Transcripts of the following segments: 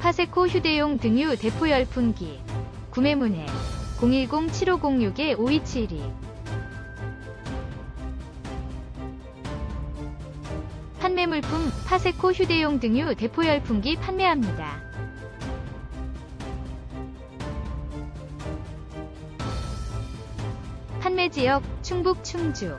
파세코 휴대용 등유 대포 열풍기. 구매 문의 010-7506-5272 판매 물품 파세코 휴대용 등유 대포 열풍기 판매합니다. 판매 지역 충북 충주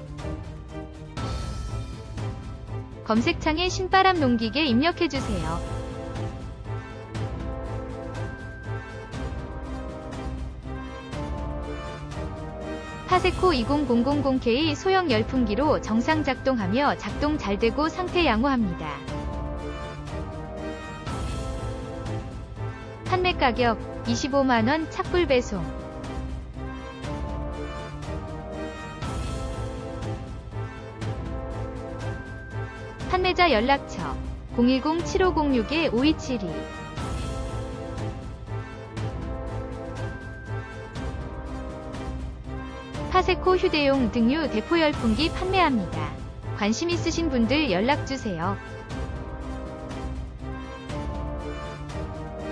검색창에 신바람 농기계 입력해주세요. 파세코 20000K 소형 열풍기로 정상 작동하며 작동 잘 되고 상태 양호합니다. 판매 가격 25만원 착불 배송 판매자 연락처 010-7506-5272 파세코 휴대용 등유 대포 열풍기 판매합니다. 관심 있으신 분들 연락주세요.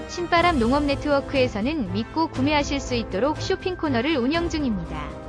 신바람 농업 네트워크에서는 믿고 구매하실 수 있도록 쇼핑 코너를 운영 중입니다.